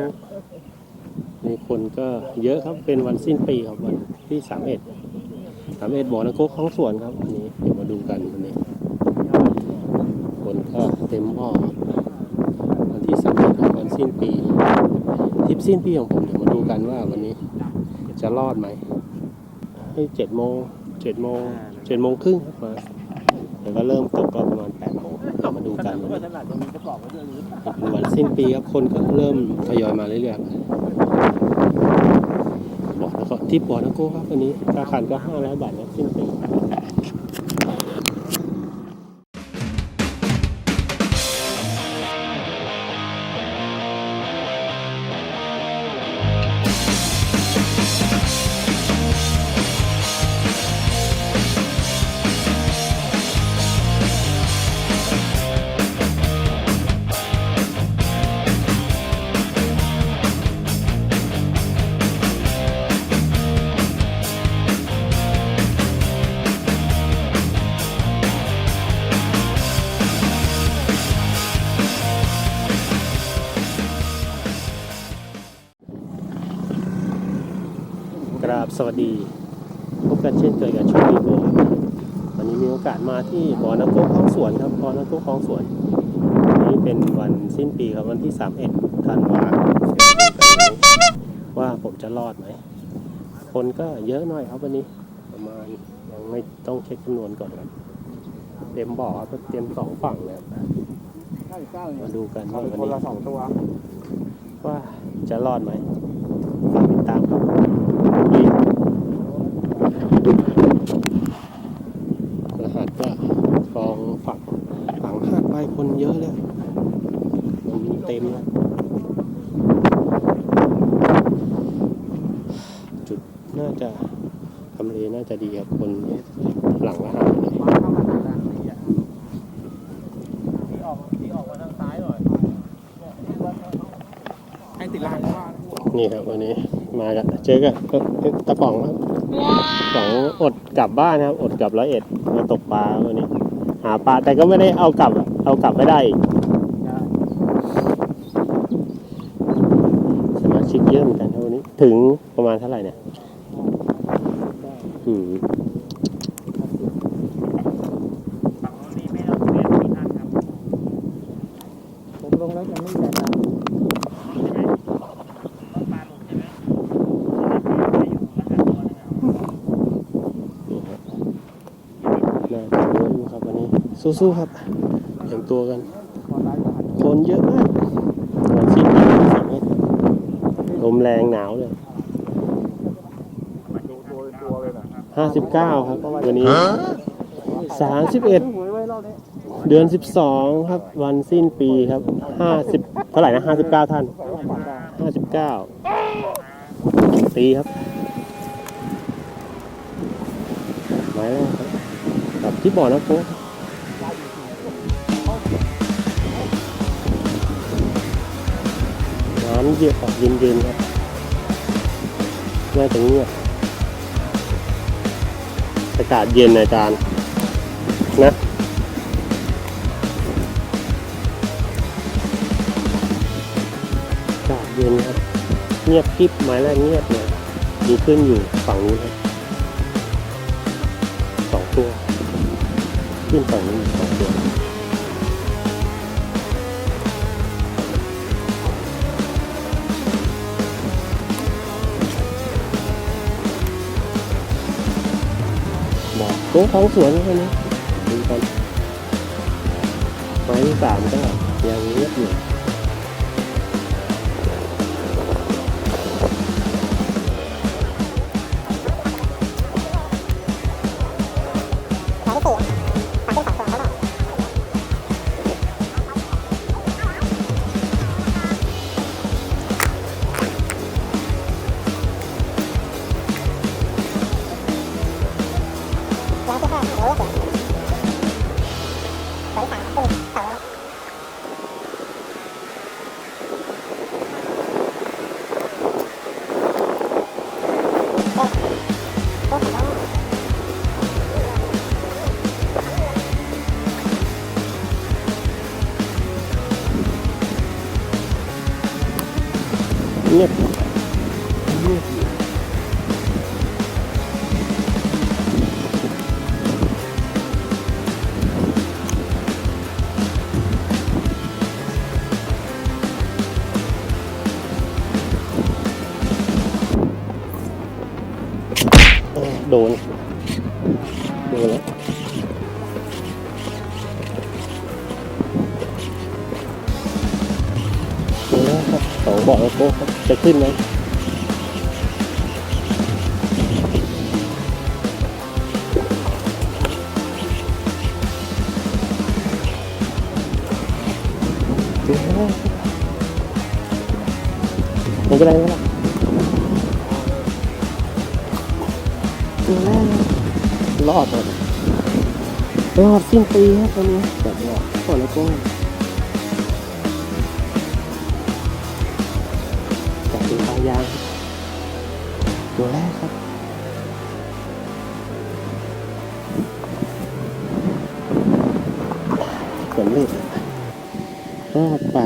บ่อน้ำพุนี่คนก็เยอะครับเป็นวันสิ้นปีครับวันที่สามเอ็ดสามเอ็ดบ่อน้ำพุของสวนครับวันนี้เดี๋ยวมาดูกันวันนี้ คนก็เต็มบ่อวันที่สามเอ็ดวันสิ้นปีทริปสิ้นปีของผมเดี๋ยวมาดูกันว่าวันนี้จะรอดไหมให้เจ็ดโมงเจ็ดโมงเจ็ดโมงครึ่งครับมาเดี๋ยวก็เริ่มตกก็ประมาณแปดโมง เดี๋ยวมาดูกันวันขนี้นาดจะมีประกอบไว้ด้วยหรือเป็นวันสิ้นปีครับคนก็เริ่มทยอยมาเรื่อยๆบอกแล้วก็ที่ปอนะโก้ครับวันนี้ราคาก็ห้าร้อยบาทนะสิ้นปี วัสดี พบกันเช่นเคยกับช่องวีโบครับวันนี้มีโอกาสมาที่บ่อน้ำโก้คลองสวนครับบ่อน้ำโก้คลองสวนวันนี้เป็นวันสิ้นปีครับวันที่ 31ธันวาคมว่าผมจะรอดไหม คนก็เยอะหน่อยครับวันนี้ ประมาณยังไม่ต้องเช็คจำนวนก่อนครับเต็มบ่อครับเต็มสองฝั่งเลยครับห้าสิบเก้าเนี่ยมาดูกันเอาว่าไปวันคนนี้ละสองตัวว่าจะรอดไหมฝากติดตามครับนี่รหัสก็กองฝักฝังหาดไปคนเยอะเลย มนเต็มแล้วจุดน่าจะทำเลน่าจะดีครับคนหลังละห้านนี้ดีออกดีออกทางซ้ายหน่อยเนี่ยที่ว่าให้ติดรางว่านี่ครับวันนี้มากันเจอกันเอ้ยตะป๋องครับตะป๋องอดกลับบ้านนะครับ อดกลับร้อยเอ็ดมาตกปลาวันนี้ หาปลาแต่ก็ไม่ได้เอากลับเอากลับไม่ได้อีกสมาชิกเยอะเหมือนกันครับวันนี้ ถึงประมาณเท่าไหร่เนี่ยอืมฝั่งโน้นนี่ไม่เอาเรียนที่ท่านครับผมลงแล้วยังไม่แย่น้ำไม่ใช่ต้องปลาหลุดใช่ไหมไม่อยู่แล้วกันตัวนึงอะนี่ครับน่าจะเยอะอยู่ครับวันนี้สู้ๆครับเตรียมตัวกันพอตายก็หัน คนเยอะมากวันสิ้นปีสา มเมตรลมแรงหนาวเลยมาดูตัวตัวเลยนะห้าสิบเก้าครับวันนี้สามสิบเอ็ดหวยไว้รอบนี้เดือนสิบสองครับ วันสิ้นปีครับห้าสิบเท่าไหร่นะห้าสิบเก้าท่านใส่ว่าปากกาห้าสิบเก้าตีครับหมายแรกครับกับที่บ่อนะโค้ กน้ำเย็นออกเย็นๆครับน่าจะเงียบอากาศเย็นนะอาจารย์นะอากาศเย็นครับ เงียบกริบหมายแรกเงียบเลยดีขึ้นอยู่ฝั่งนู้นครับสองตัว ขึ้นฝั่งนู้นสองตัว บอกโก้ของสวนแค่นี้ดูกันไม้ที่สามก็ยังเงียบอยู่ โดน โดนแล้วโดนแล้วครับสองบอกแล้วโก้ครับจะขึ้นไหมโดนแล้วไม่เป็นไรไม่เป็นไร ตัวแรกรอดเลยรอดสิ้นปีครับตัวนี้แบบรอดก่อนแล้วก็จับเป็นปลายางตัวแรกครับสำเร็จรอดไป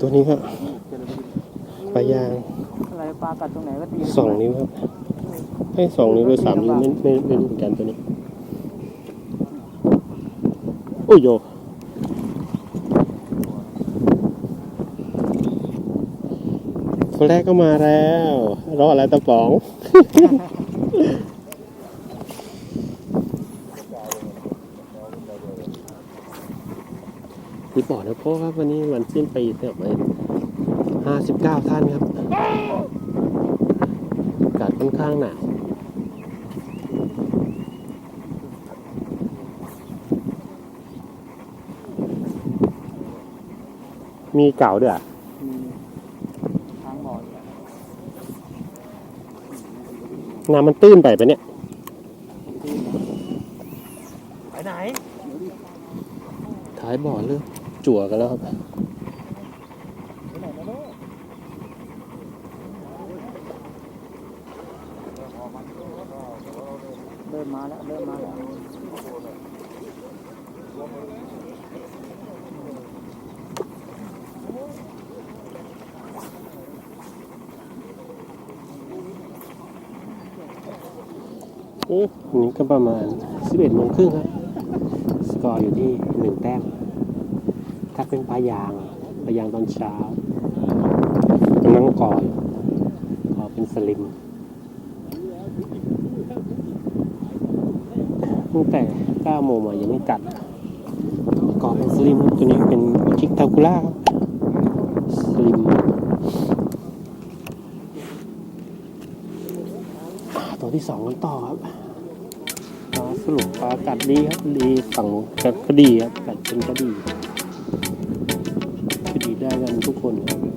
ตัวนี้ครับปลายางอะไรปลากัดตรงไหนก็ตีสองนิ้วครับให้สองนิ้วหรือสามนิ้วไม่ไม่ไม่รู้เหมือนกันตัวนี้โอ้ยโยคนแรกก็มาแล้วรออะไรตะป๋อง พี่บอกนะพ่อครับวันนี้วันสิ้นปีเสียไหมห้าสิบเก้าท่านครับอากาศค่อนข้างหนาวมีเก่าด้วยอะมีทางบ่ออยู่น้ำมันตื้นไปปะเนี่ย ไปไหน ท้ายบ่อเริ่ม จั่วกันแล้วครับไปไหนนะลูกเริ่มมาแล้วเริ่มมาแล้วอืมอันนี้ก็ประมาณ 11โมงครึ่งครับ สกอร์อยู่ที่หนึ่งแต้มถ้า เป็นปลายางปลายางตอนเช้ากำลังกออยู่กอเป็นสลิมตั้งแต่9โมงมายังไม่กัดกอเป็นสลิมตัวนี้เป็นชิกทาคุล่าครับสลิมตัวที่สองกันต่อครับสรุปปลากัดดีครับดีฝั่งกัดก็ดีครับกัดเป็นก็ดีก็ดี ได้กั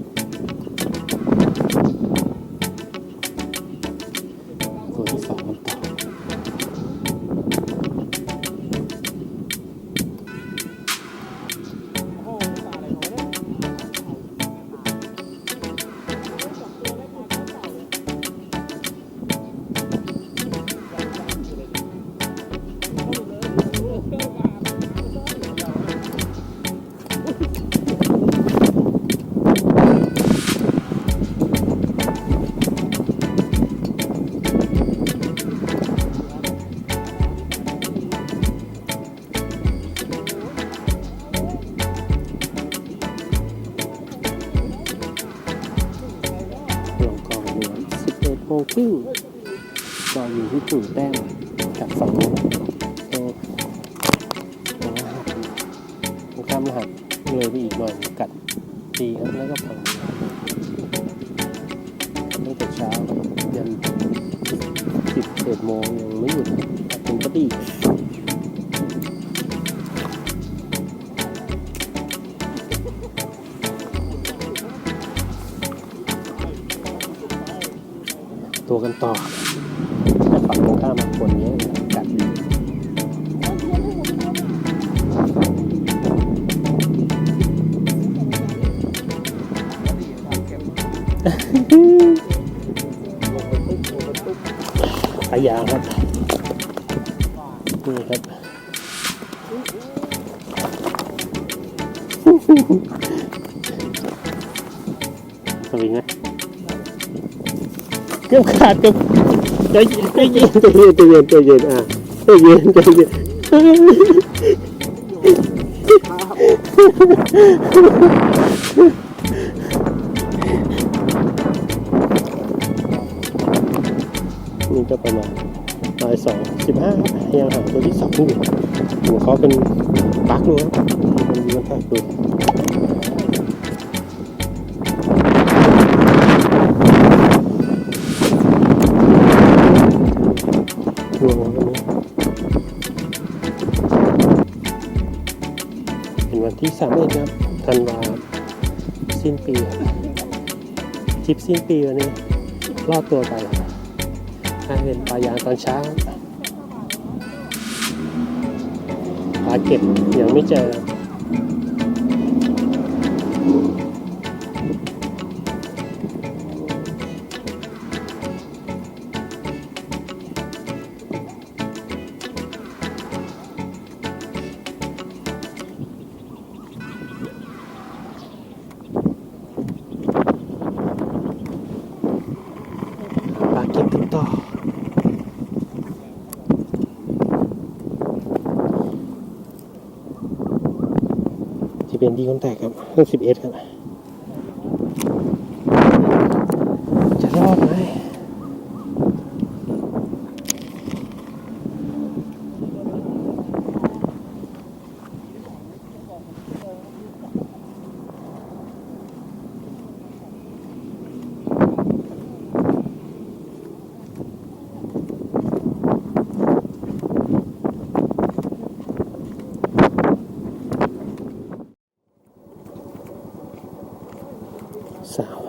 ก็อยู่ที่ถึงแต้มจากฝั่งนู้นโอ้โหตรงข้ามรหัสเลยไปอีกหน่อยกัดดีแล้วก็ฝั่งนี้ตั้งแต่เช้ายัน11โมงยังไม่หยุดกัดเป็นก็ดีตัวกันต่อ ข้ามาคนนี้กัดดีขายาครับนี่ครับสวิงไหมเกือบขาดเกือบ ใจเย็นใจเย็นใจเย็นใจเย็นใจเย็นอะใจเย็นใจเย็นนี่ก็ประมาณบ่ายสองสิบห้ายังหาตัวที่สองอยู่ของเขาเป็นปักดูครับมันมีมันแทกดู รวมกันนี้เป็นวันที่สามเอ็ดครับธันวาสิ้นปีทริปสิ้นปีวันนี้รอดตัวไปครับให้เป็นปลายางตอนเช้าปลาเก็บยังไม่เจอ ดีคอนแทคครับเรื่อง 10s ครับ จะรอดไหมสาว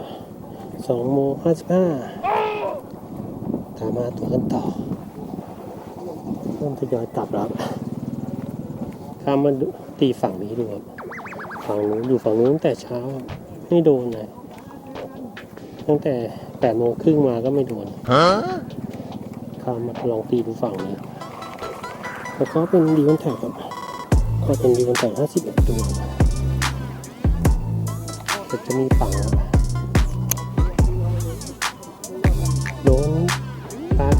สองโมง ห้าสิบห้าตามมาตัวกันต่อเริ่มทยอยกลับแล้วครับข้ามมาตีฝั่งนี้ดูครับฝั่งนู้นอยู่ฝั่งนู้นตั้งแต่เช้าไม่โดนเลยตั้งแต่แปดโมงครึ่งมาก็ไม่โดนข้ามมาลองตีดูฝั่งนี้แล้วก็เป็นดีคอนแทคครับก็เป็นดีคอนแทคห้าสิบเอ็ดตัวก็จะมีฝั่งครับ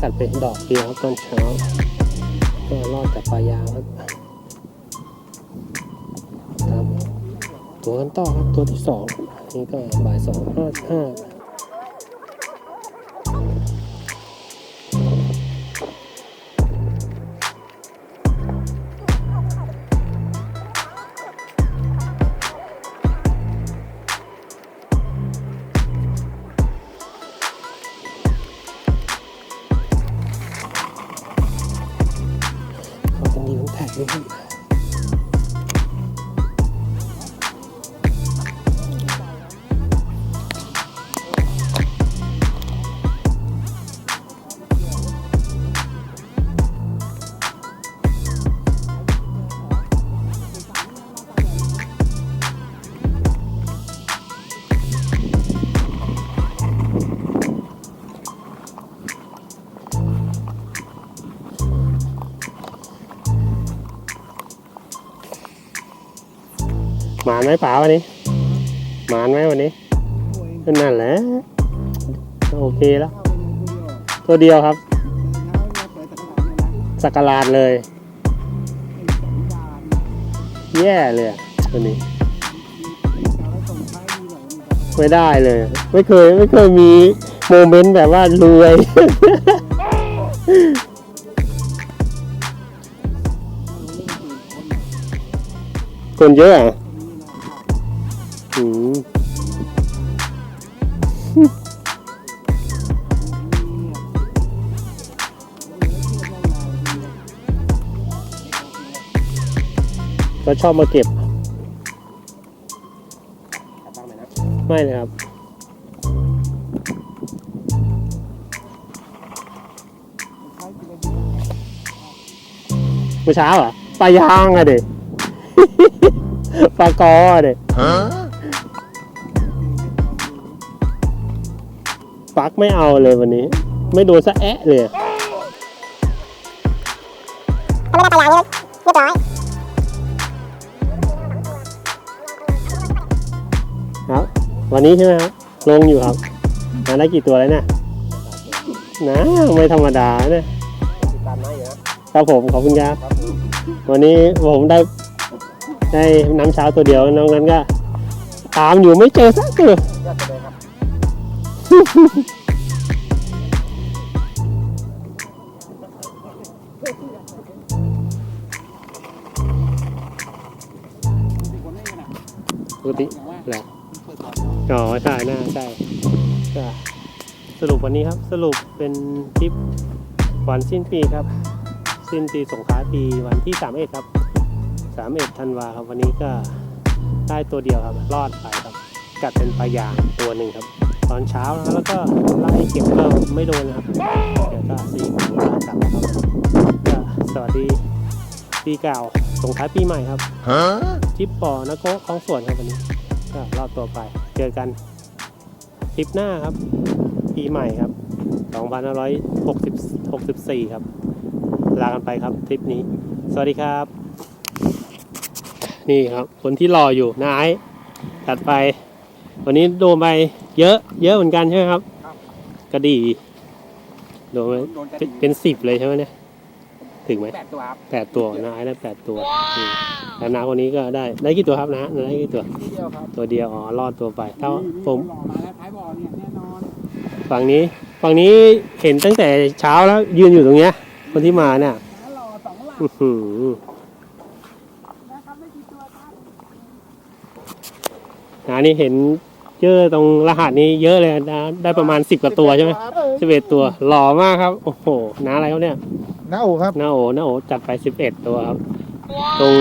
กัดเปดอกเดียวตอนเช้าก็รอดจากปลายาครับครับ ตัวกันต่อครับตัวที่สองนี่ก็บ่ายสองห้าห้า ไหมป๋าวันนี้ หมานไหมวันนี้นั่นแหละโอเคแล้ว ตัวเดียวครับ สักการาดเลย แย่เลยตัวนี้ ไม่ได้เลย ไม่เคยไม่เคยมีโมเมนต์แบบว่ารวย คนเยอะอะ ชอบมาเก็บ ไม่เลยครับ เมื่อเช้าอะปลายางอะเด็ปลากออะเด็ปักไม่เอาเลยวันนี้ ไม่โดนสะแอะเลย นี้ใช่ไหมครับลงอยู่ครับมาได้กี่ตัวแล้วเนี่ยนะไม่ธรรมดาเนี่ยตามน้าอยู่นะครับผมขอบคุณครับวันนี้ผมได้ได้น้ำเช้าตัวเดียวน้องนั้นก็ตามอยู่ไม่เจอสักตัวยอดไปปกติแหละ อ๋อใช่น่าใช่ก็สรุปวันนี้ครับสรุปเป็นทริปวันสิ้นปีครับ สิ้นปีส่งท้ายปีวันที่3เอ็ดครับ3เอ็ดธันวาครับวันนี้ก็ได้ตัวเดียวครับ รอดไปครับกัดเป็นปลายางตัวหนึ่งครับ ตอนเช้านะครับแล้วก็ไล่เก็บก็ไม่โดนนะครับเดี๋ยวก็สี่โมงกลับครับก็สวัสดีปีเก่าส่งท้ายปีใหม่ครับทริปปอนะโก้ของสวนครับวันนี้ก็รอดตัวไป เจอกันทริปหน้าครับ ปีใหม่ครับ 2564 ครับ ลากันไปครับทริปนี้ สวัสดีครับ นี่ครับคนที่รออยู่นายถัดไป วันนี้โดนไปเยอะ เยอะเหมือนกันใช่ไหมครับ กระดีโดนไปโดนกระเป็นดิ่งเป็นสิบเลยใช่ไหมเนี่ย ถึงไหมแปดตัวครับแปดตัวนายได้แปดตัวนี่แล้วนาคนนี้ก็ได้ได้กี่ตัวครับนะได้กี่ตัวที่เดียวครับตัวเดียวอ๋อรอดตัวไปถ้าผมหล่อมาแล้วท้ายบ่อเนี่ยแน่นอนฝั่งนี้ฝั่งนี้เห็นตั้งแต่เช้าแล้วยืนอยู่ตรงเนี้ยคนที่มาเนี่ยหล่อสองหลักอื้อหือนะครับไม่กี่ตัวครับนานี่เห็นเจอตรงรหัสนี้เยอะเลยนะได้ประมาณสิบกว่าตัวใช่ไหมสิบเอ็ดตัวหล่อมากครับ โอ้โหน้าอะไรครับเนี่ย น้าโอครับ หน้าโอหน้าโอจัดไปสิบเอ็ดตัวครับ ตรง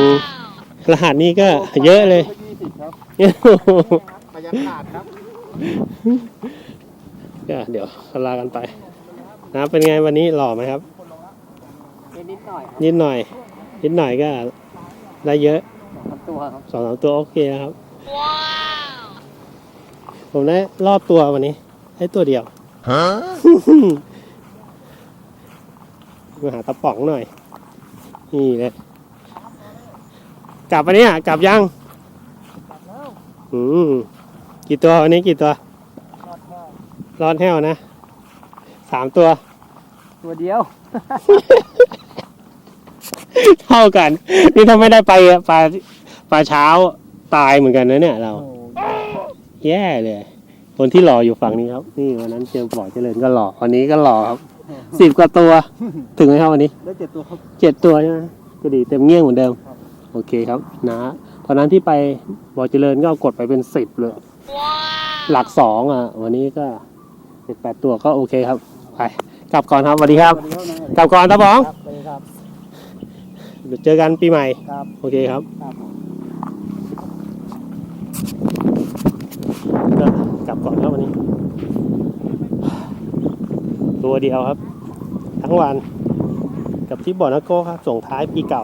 รหัสนี้ก็เยอะเลยยี่สิบครับประหยัดขาดครับ ก็เดี๋ยวลากันไปนะเป็นไงวันนี้หล่อไหมครับเป็นนิดหน่อยครับนิดหน่อย นิดหน่อยก็ได้เยอะสองตัวครับสองสามตัวโอเคนะครับ ผมได้รอบตัววันนี้ได้ตัวเดียว มาหาตะป๋องหน่อย นี่เลยกลับปะเนี่ยกลับยังอืมกี่ตัววันนี้กี่ตัวรอดแห้วนะสามตัว ตัวเดียว เท่ากัน นี่ถ้าไม่ได้ไปอะปลาปลาเช้าตายเหมือนกันนะเนี่ยเรา แย่เลย คนที่หล่ออยู่ฝั่งนี้ครับ นี่วันนั้นเจอบ่อเจริญก็หล่อวันนี้ก็หล่อครับ สิบกว่าตัว ถึงไหมครับวันนี้ได้เจ็ดตัวครับ เจ็ดตัวใช่ไหมก็ดีเต็มเงี้ยงเหมือนเดิมครับโอเคครับนะตอนนั้นที่ไปบ่อเจริญก็กดไปเป็นสิบเลย หลักสองอะ วันนี้ก็เจ็ดแปดตัวก็โอเคครับ ไป กลับก่อนครับสวัสดีครับสวัสดีครับกลับก่อนตาบองครับสวัสดีครับเดี๋ยวเจอกันปีใหม่ครับโอเคครับครับก็กลับก่อนครับวันนี้ ตัวเดียวครับ ทั้งวันกับที่บ่อนักโก้ครับ ส่งท้ายปีเก่า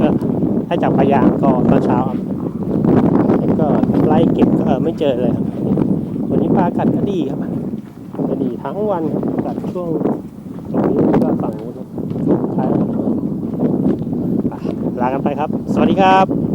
ก็ถ้าจับพยางก็ตอนเช้าครับแล้วก็ไล่เก็บก็ไม่เจอเลยครับวันนี้ปลากัดก็ดีครับก็ดีทั้งวันกัดช่วงตรงนี้ก็ฝั่งนู้นครับท้ายลากันไปครับ สวัสดีครับ